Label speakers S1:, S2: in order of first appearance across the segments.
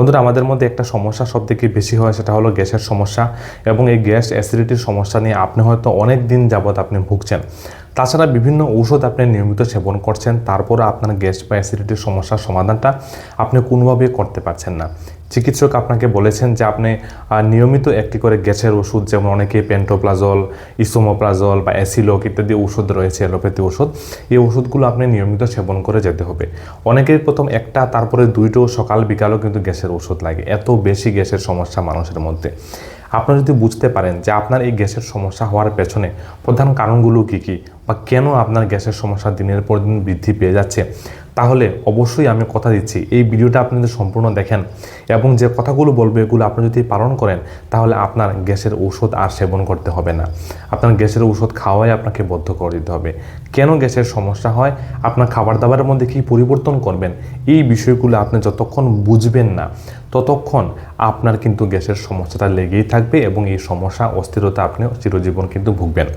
S1: বন্ধুরা, আমাদের মধ্যে একটা সমস্যা সব থেকে বেশি হয়, সেটা হলো গ্যাসের সমস্যা এবং এই গ্যাস অ্যাসিডিটির সমস্যা নিয়ে আপনি হয়তো অনেক দিন যাবৎ আপনি ভুগছেন। তাছাড়া বিভিন্ন ঔষধ আপনি নিয়মিত সেবন করছেন তারপরে আপনার গ্যাস বা অ্যাসিডিটির সমস্যার সমাধানটা আপনি কোনোভাবেই করতে পারছেন না। চিকিৎসক আপনাকে বলেছেন যে আপনি নিয়মিত একটি করে গ্যাসের ওষুধ, যেমন অনেকে পেন্টোপ্লাজল ইসোমোপ্লাজল বা অ্যাসিলোক ইত্যাদি ওষুধ রয়েছে, অ্যালোপ্যাথি ওষুধ এই ওষুধগুলো আপনি নিয়মিত সেবন করে যেতে হবে। অনেকের প্রথম একটা, তারপরে দুইটো, সকাল বিকালও কিন্তু গ্যাসের ওষুধ লাগে, এত বেশি গ্যাসের সমস্যা মানুষের মধ্যে। আপনারা যদি বুঝতে পারেন যে আপনার এই গ্যাসের সমস্যা হওয়ার পেছনে প্রধান কারণগুলো কী কী, বা কেন আপনার গ্যাসের সমস্যা দিনের পর দিন বৃদ্ধি পেয়ে যাচ্ছে তাহলে অবশ্যই আমি কথা দিচ্ছি। এই ভিডিওটা আপনি যদি সম্পূর্ণ দেখেন এবং যে কথাগুলো বলব, এগুলো আপনি যদি পালন করেন, তাহলে আপনার গ্যাসের ঔষধ আর সেবন করতে হবে না। আপনার গ্যাসের ঔষধ খাওয়াই আপনাকে বদ্ধ করে দিতে হবে। কেন গ্যাসের সমস্যা হয়? আপনার খাবার দাবারের মধ্যে কী পরিবর্তন করবেন? এই বিষয়গুলো আপনি যতক্ষণ বুঝবেন না, ততক্ষণ আপনার কিন্তু গ্যাসের সমস্যাটা লেগেই থাকবে এবং এই সমস্যা, অস্থিরতা আপনি চিরজীবন কিন্তু ভুগবেন।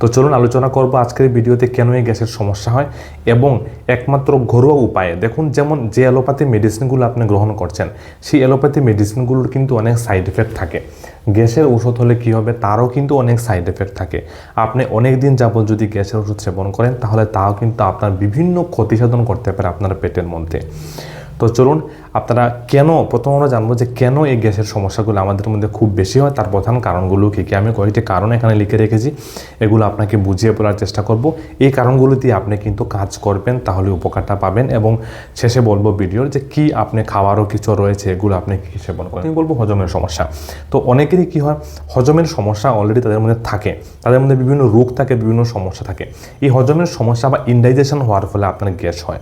S1: তো চলুন আলোচনা করব আজকের ভিডিওতে কেন এই গ্যাসের সমস্যা হয় এবং একমাত্র ঘরোয়া উপায়ে। দেখুন, যেমন যে অ্যালোপ্যাথি মেডিসিনগুলো আপনি গ্রহণ করছেন, সেই অ্যালোপ্যাথি মেডিসিনগুলোর কিন্তু অনেক সাইড এফেক্ট থাকে। গ্যাসের ওষুধ হলে কি হবে? তারও কিন্তু অনেক সাইড এফেক্ট থাকে। আপনি অনেক দিন যাবত যদি গ্যাসের ওষুধ সেবন করেন, তাহলে তাও কিন্তু আপনার বিভিন্ন ক্ষতি সাধন করতে পারে আপনার পেটের মধ্যে। তো চলুন আপনারা কেন, প্রথম আমরা জানব যে কেন এই গ্যাসের সমস্যাগুলো আমাদের মধ্যে খুব বেশি হয়, তার প্রধান কারণগুলো কী কী? আমি কয়েকটি কারণ এখানে লিখে রেখেছি, এগুলো আপনাকে বুঝিয়ে বলার চেষ্টা করব। এই কারণগুলো দিয়ে আপনি কিন্তু কাজ করবেন, তাহলে উপকারটা পাবেন এবং শেষে বলব ভিডিওর যে কি আপনি খাওয়ারও কিছু রয়েছে, এগুলো আপনি কী সেবন করেন। আমি বলব হজমের সমস্যা। তো অনেকেরই কী হয়, হজমের সমস্যা অলরেডি তাদের মধ্যে থাকে, তাদের মধ্যে বিভিন্ন রোগ থাকে, বিভিন্ন সমস্যা থাকে। এই হজমের সমস্যা বা ইনডাইজেশন হওয়ার ফলে আপনার গ্যাস হয়।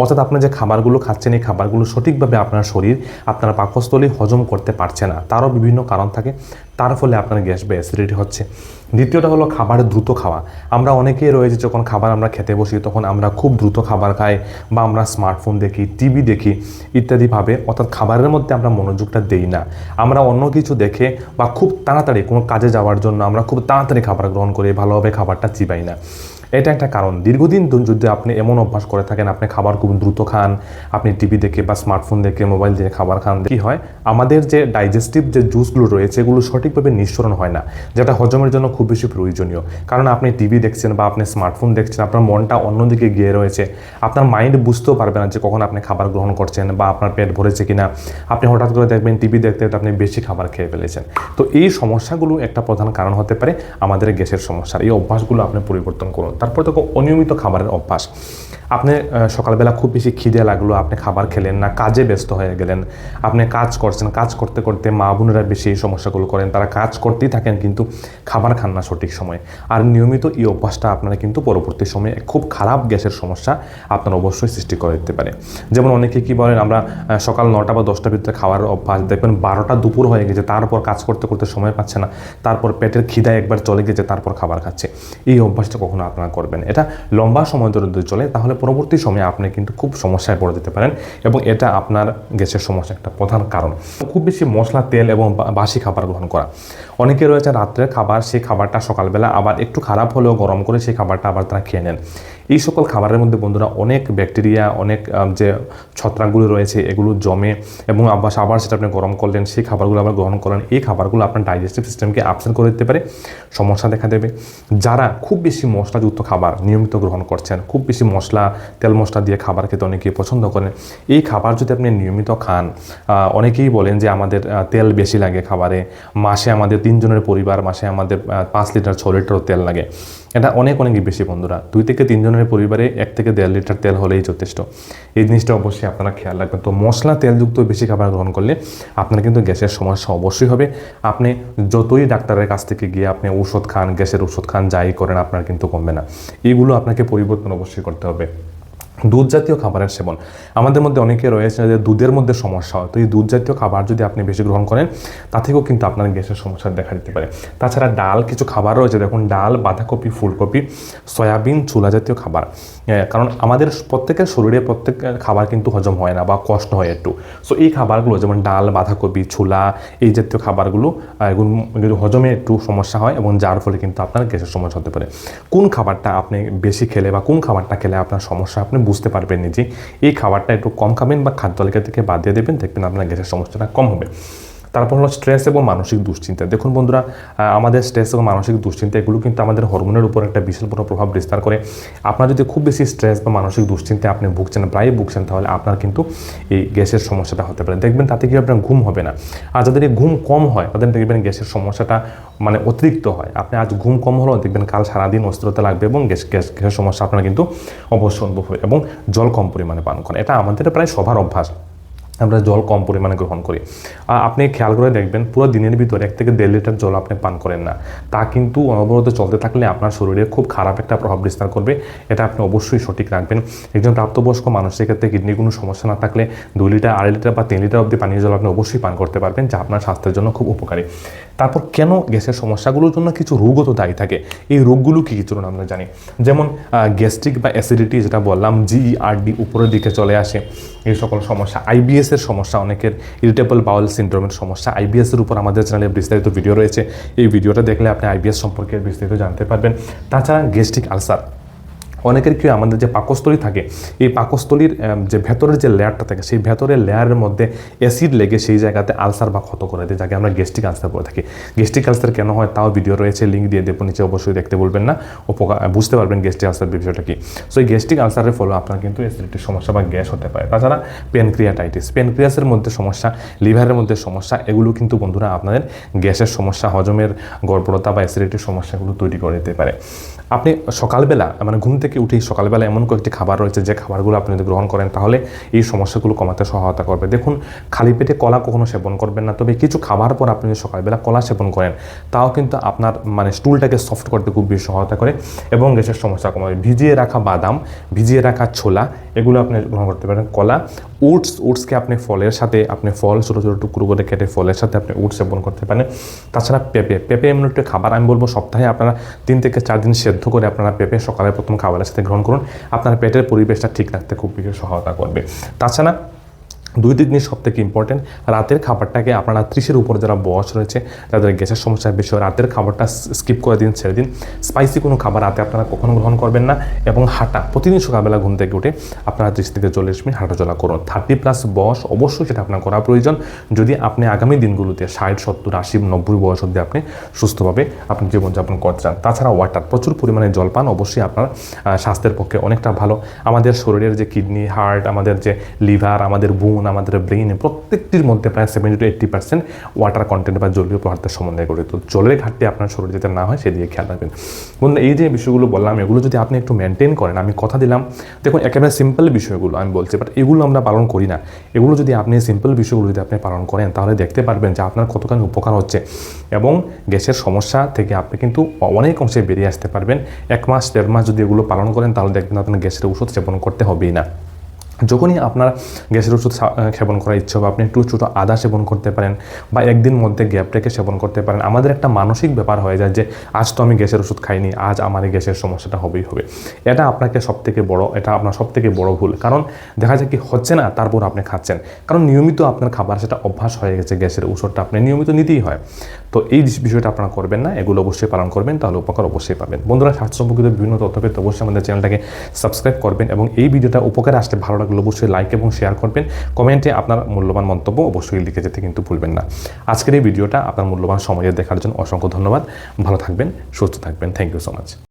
S1: অর্থাৎ আপনি যে খাবারগুলো খাচ্ছেন, এই খাবারগুলো সঠিকভাবে আপনার শরীর, আপনার পাকস্থলী হজম করতে পারছে না। তারও বিভিন্ন কারণ থাকে। তার ফলে আপনার গ্যাস বা অ্যাসিডিটি হচ্ছে। দ্বিতীয়টা হলো খাবার দ্রুত খাওয়া। আমরা অনেকেই রয়েছে যখন খাবার আমরা খেতে বসি, তখন আমরা খুব দ্রুত খাবার খাই বা আমরা স্মার্টফোন দেখি টিভি দেখি ইত্যাদিভাবে। অর্থাৎ খাবারের মধ্যে আমরা মনোযোগটা দেই না। আমরা অন্য কিছু দেখে বা খুব তাড়াতাড়ি কোনো কাজে যাওয়ার জন্য আমরা খুব তাড়াতাড়ি খাবার গ্রহণ করি, ভালোভাবে খাবারটা চিবাই না। এটা একটা কারণ। দীর্ঘদিন যদি আপনি এমন অভ্যাস করে থাকেন, আপনি খাবার খুব দ্রুত খান, আপনি টিভি দেখে বা স্মার্টফোন দেখে, মোবাইল দিয়ে খাবার খান, কী হয়? আমাদের যে ডাইজেস্টিভ যে জুসগুলো রয়েছে, এগুলো সঠিকভাবে নিঃসরণ হয় না, যেটা হজমের জন্য খুব বেশি প্রয়োজনীয়। কারণ আপনি টিভি দেখছেন বা আপনি স্মার্টফোন দেখছেন, আপনার মনটা অন্যদিকে গিয়ে রয়েছে। আপনার মাইন্ড বুঝতেও পারবে না যে কখন আপনি খাবার গ্রহণ করছেন বা আপনার পেট ভরেছে কিনা। আপনি হঠাৎ করে দেখবেন, টিভি দেখতে আপনি বেশি খাবার খেয়ে ফেলেছেন। তো এই সমস্যাগুলো একটা প্রধান কারণ হতে পারে আমাদের গ্যাসের সমস্যা এই অভ্যাসগুলো আপনি পরিবর্তন করুন। তারপর তো অনিয়মিত খাবারের অভ্যাস। আপনি সকালবেলা খুব বেশি খিদে লাগল, আপনি খাবার খেলেন না, কাজে ব্যস্ত হয়ে গেলেন, আপনি কাজ করছেন, কাজ করতে করতে মা বোনেরা বেশি এই সমস্যাগুলো করেন, তারা কাজ করতেই থাকেন কিন্তু খাবার খান না সঠিক সময়ে। আর নিয়মিত এই অভ্যাসটা আপনারা কিন্তু পরবর্তী সময়ে খুব খারাপ গ্যাসের সমস্যা আপনার অবশ্যই সৃষ্টি করে দিতে পারে। যেমন অনেকে কি বলেন, আমরা সকাল নটা বা দশটার ভিতরে খাওয়ার অভ্যাস, দেখবেন বারোটা দুপুর হয়ে গেছে, তারপর কাজ করতে করতে সময় পাচ্ছে না, তারপর পেটের খিদায় একবার চলে গেছে, তারপর খাবার খাচ্ছে। এই অভ্যাসটা কখনো আপনারা করবেন এটা লম্বা সময় ধরে চলে, তাহলে পরবর্তী সময়ে আপনি কিন্তু খুব সমস্যায় পড়ে যেতে পারেন এবং এটা আপনার গ্যাসের সমস্যা একটা প্রধান কারণ। খুব বেশি মশলা, তেল এবং বাসি খাবার গ্রহণ করা। অনেকে রয়েছে রাত্রের খাবার, সেই খাবারটা সকালবেলা আবার একটু খারাপ হলেও গরম করে সেই খাবারটা আবার তারা খেয়ে নেন। এই সকল খাবারের মধ্যে বন্ধুরা অনেক ব্যাকটেরিয়া, অনেক যে ছত্রাকগুলো রয়েছে এগুলো জমে এবং আবার আবার সেটা আপনি গরম করলেন, সেই খাবারগুলো আবার গ্রহণ করলেন, এই খাবারগুলো আপনার ডাইজেস্টিভ সিস্টেমকে আপসেন্ট করে দিতে পারে, সমস্যা দেখা দেবে। যারা খুব বেশি মশলাযুক্ত খাবার নিয়মিত গ্রহণ করছেন, খুব বেশি মশলা, তেল মশলা দিয়ে খাবার খেতে অনেকেই পছন্দ করেন, এই খাবার যদি আপনি নিয়মিত খান অনেকেই বলেন যে আমাদের তেল বেশি লাগে খাবারে, মাসে আমাদের তিনজনের পরিবার মাসে আমাদের পাঁচ লিটার, ছ লিটারও তেল লাগে। এটা অনেক অনেক বেশি বন্ধুরা। দুই থেকে তিনজনের পরিবারে এক থেকে দেড় লিটার তেল হলেই যথেষ্ট। এই জিনিসটা অবশ্যই আপনারা খেয়াল রাখবেন। তো মশলা তেলযুক্ত বেশি খাবার গ্রহণ করলে আপনার কিন্তু গ্যাসের সমস্যা অবশ্যই হবে। আপনি যতই ডাক্তারের কাছ থেকে গিয়ে আপনি ওষুধ খান, গ্যাসের ওষুধ খান, যাই করেন, আপনার কিন্তু কমবে না। এইগুলো আপনাকে পরিবর্তন অবশ্যই করতে হবে। দুধ জাতীয় খাবারের সেবন। আমাদের মধ্যে অনেকে রয়েছে যে দুধের মধ্যে সমস্যা হয়। তো এই দুধ জাতীয় খাবার যদি আপনি বেশি গ্রহণ করেন, তা থেকেও কিন্তু আপনার গ্যাসের সমস্যা দেখা দিতে পারে। তাছাড়া ডাল কিছু খাবার রয়েছে। দেখুন, ডাল, বাঁধাকপি, ফুলকপি, সয়াবিন চুলা জাতীয় খাবার কারণ আমাদের প্রত্যেকের শরীরে প্রত্যেক খাবার কিন্তু হজম হয় না বা কষ্ট হয় একটু। সো এই খাবারগুলো, যেমন ডাল, বাঁধাকপি ছোলা এই জাতীয় খাবারগুলো এগুলো হজমে একটু সমস্যা হয় এবং যার ফলে কিন্তু আপনার গ্যাসের সমস্যা হতে পারে। কোন খাবারটা আপনি বেশি খেলে বা কোন খাবারটা খেলে আপনার সমস্যা আপনি বুঝতে পারবেন নিজে। এই খাবারটা একটু কম খাবেন বা খাদ্য তালিকা থেকে বাদ দিয়ে দেবেন, দেখবেন আপনার গ্যাসের সমস্যাটা কম হবে। তারপর হলো স্ট্রেস এবং মানসিক দুশ্চিন্তা। দেখুন বন্ধুরা আমাদের স্ট্রেস এবং মানসিক দুশ্চিন্তা, এগুলো কিন্তু আমাদের হরমোনের উপর একটা বিশাল বড় প্রভাব বিস্তার করে। আপনার যদি খুব বেশি স্ট্রেস বা মানসিক দুশ্চিন্তায় আপনি ভুগছেন প্রায় ভুগছেন, তাহলে আপনার কিন্তু এই গ্যাসের সমস্যাটা হতে পারে। দেখবেন তাতে কি আপনার ঘুম হবে না। আর যাদের ঘুম কম হয়, তাদের দেখবেন গ্যাসের সমস্যাটা মানে অতিরিক্ত হয়। আপনি আজ ঘুম কম হলেও দেখবেন কাল সারাদিন অস্থিরতা লাগবে এবং গ্যাস গ্যাস, গ্যাসের সমস্যা আপনার কিন্তু অবশ্যই অনুভব হবে এবং জল কম পরিমাণে পান করেন। এটা আমাদের প্রায় সবার অভ্যাস। আমরা জল কম পরিমাণে গ্রহণ করি। আর আপনি খেয়াল করে দেখবেন, পুরো দিনের ভিতরে এক থেকে দেড় লিটার জল আপনি পান করেন না। তা কিন্তু অনবরত চলতে থাকলে আপনার শরীরে খুব খারাপ একটা প্রভাব বিস্তার করবে। এটা আপনি অবশ্যই সঠিক রাখবেন। একজন প্রাপ্তবয়স্ক মানুষের ক্ষেত্রে কিডনি কোনো সমস্যা না থাকলে দুই লিটার, আড়াই লিটার বা তিন লিটার অবধি পানীয় জল আপনি অবশ্যই পান করতে পারবেন, যা আপনার স্বাস্থ্যের জন্য খুব উপকারী। তারপর কেন গ্যাসের সমস্যাগুলোর জন্য কিছু রোগও তো দায়ী থাকে? এই রোগগুলো কী কী চলুন আমরা জানি। যেমন গ্যাস্ট্রিক বা অ্যাসিডিটি যেটা বললাম জিইআরডি উপরের দিকে চলে আসে। এই সকল সমস্যা আইবিএস এর সমস্যা, অনেকের ইরিটেবল বাউল সিন্ড্রোমের সমস্যা। আইবিএস এর উপর আমাদের চ্যানেলে বিস্তারিত ভিডিও রয়েছে। এই ভিডিওটা দেখলে আপনি আইবিএস সম্পর্কে বিস্তারিত জানতে পারবেন। তাছাড়া গ্যাস্ট্রিক আলসার অনেকের কি আমাদের যে পাকস্থলী থাকে, এই পাকস্থলীর যে ভেতরের যে লেয়ারটা থাকে, সেই ভেতরের লেয়ারের মধ্যে অ্যাসিড লেগে সেই জায়গাতে আলসার বা ক্ষত করে দেয়, যাকে আমরা গ্যাস্ট্রিক আলসার বলে থাকি। গ্যাস্ট্রিক আলসার কেন হয়? তাও ভিডিও রয়েছে লিঙ্ক দিয়ে দেবো, নিচে অবশ্যই দেখতে বলবেন না। উপকার, বুঝতে পারবেন গ্যাস্ট্রিক আলসার বিষয়টা কি। সো এই গ্যাস্ট্রিক আলসারের ফলে আপনার কিন্তু অ্যাসিডিটির সমস্যা বা গ্যাস হতে পারে। তাছাড়া পেনক্রিয়াটাইটিস পেনক্রিয়াসের মধ্যে সমস্যা, লিভারের মধ্যে সমস্যা, এগুলো কিন্তু বন্ধুরা আপনাদের গ্যাসের সমস্যা, হজমের গড়বড়তা বা অ্যাসিডিটির সমস্যাগুলো তৈরি করে দিতে পারে। আপনি সকালবেলা মানে ঘুম থেকে উঠেই সকালবেলা এমন কয়েকটি খাবার রয়েছে যে খাবারগুলো আপনি যদি গ্রহণ করেন, তাহলে এই সমস্যাগুলো কমাতে সহায়তা করবে। দেখুন, খালি পেটে কলা কখনো সেবন করবেন না, তবে কিছু খাবার পর আপনি যদি সকালবেলা কলা সেবন করেন, তাও কিন্তু আপনার মানে স্টুলটাকে সফট করতে খুব বেশি সহায়তা করে এবং গ্যাসের সমস্যা কমাবে। ভিজিয়ে রাখা বাদাম, ভিজিয়ে রাখা ছোলা, এগুলো আপনি গ্রহণ করতে পারেন। কলা, ওটস, ওটসকে আপনি ফলের সাথে, আপনি ফল ছোটো ছোটো টুকরো করে কেটে ফলের সাথে আপনি ওটস সেবন করতে পারেন। তাছাড়া পেঁপে পেঁপে এমন একটা খাবার আমি বলব সপ্তাহে আপনারা তিন থেকে চার দিন সেদ্ধ করে আপনারা পেঁপে সকালে প্রথম খাবারের সাথে গ্রহণ করুন। আপনার পেটের পরিবেশটা ঠিক রাখতে খুব বেশি সহায়তা করবে। তাছাড়া দুই তিন জিনিস সব থেকে ইম্পর্টেন্ট রাতের খাবারটাকে আপনারা ত্রিশের উপর যারা বয়স রয়েছে, যাদের গ্যাসের সমস্যা বেশি হয় রাতের খাবারটা স্কিপ করে দিন, ছেড়ে দিন। স্পাইসি কোনো খাবার রাতে আপনারা কখনো গ্রহণ করবেন না এবং হাঁটা, প্রতিদিন সকালবেলা ঘুম থেকে উঠে আপনারা ত্রিশ থেকে চল্লিশ মিনিট হাঁটাচলা করুন। থার্টি প্লাস বয়স অবশ্যই সেটা আপনার করা প্রয়োজন। যদি আপনি আগামী দিনগুলোতে ষাট, সত্তর, আশি, নব্বই বয়স অবধি আপনি সুস্থভাবে আপনি জীবনযাপন করতে চান, তাছাড়া ওয়াটার প্রচুর পরিমাণে জল পান, অবশ্যই আপনার স্বাস্থ্যের পক্ষে অনেকটা ভালো। আমাদের শরীরের যে কিডনি হার্ট আমাদের যে লিভার আমাদের বোন আমাদের ব্রেইন প্রত্যেকটির মধ্যে প্রায় seventy to eighty percent water content বা জলীয় পদার্থের করে তো জলের ঘাটতি আপনার শরীরে যাতে না হয় সেদিকে খেয়াল রাখবেন। বন্ধু এই যে বিষয়গুলো বললাম, এগুলো যদি আপনি একটু মেনটেন করেন, আমি কথা দিলাম, দেখুন, একেবারে সিম্পল বিষয়গুলো আমি বলছি বাট এগুলো আমরা পালন করি না। এগুলো যদি আপনি সিম্পল বিষয়গুলো যদি আপনি পালন করেন, তাহলে দেখতে পারবেন যে আপনার কতখানি উপকার হচ্ছে এবং গ্যাসের সমস্যা থেকে আপনি কিন্তু অনেক অংশে বেরিয়ে আসতে পারবেন। এক মাস, দেড় মাস যদি এগুলো পালন করেন, তাহলে দেখবেন আপনার গ্যাসের ওষুধ সেবন করতে হবেই না। যখনই আপনার গ্যাসের ওষুধ সেবন করার ইচ্ছা হবে আপনি একটু ছোটো আদা সেবন করতে পারেন বা একদিন মধ্যে গ্যাপ রেখে সেবন করতে পারেন, আমাদের একটা মানসিক ব্যাপার হয়ে যায় যে, আজ তো আমি গ্যাসের ওষুধ খাইনি, আজ আমার এই গ্যাসের সমস্যাটা হবেই হবে। এটা আপনাকে সব থেকে বড়, এটা আপনার সব থেকে বড় ভুল। কারণ দেখা যায় কি, হচ্ছে না, তারপর আপনি খাচ্ছেন। কারণ নিয়মিত আপনার খাবার সেটা অভ্যাস হয়ে গেছে, গ্যাসের ওষুধটা আপনি নিয়মিত নিতেই হয়। তো এই বিষয়টা আপনারা করবেন না, এগুলো অবশ্যই পালন করবেন, তাহলে উপকার অবশ্যই পাবেন। বন্ধুরা, স্বাস্থ্য সম্পর্কিত বিভিন্ন তথ্য পেতে অবশ্যই আমাদের চ্যানেলটাকে সাবস্ক্রাইব করবেন এবং এই ভিডিওটা উপকারে আসলে ভালো লাগলে অবশ্যই লাইক এবং শেয়ার করবেন। কমেন্টে আপনার মূল্যবান মন্তব্য অবশ্যই লিখে যেতে কিন্তু ভুলবেন না। আজকের এই ভিডিওটা আপনার মূল্যবান সময়ে দেখার জন্য অসংখ্য ধন্যবাদ। ভালো থাকবেন, সুস্থ থাকবেন। Thank you so much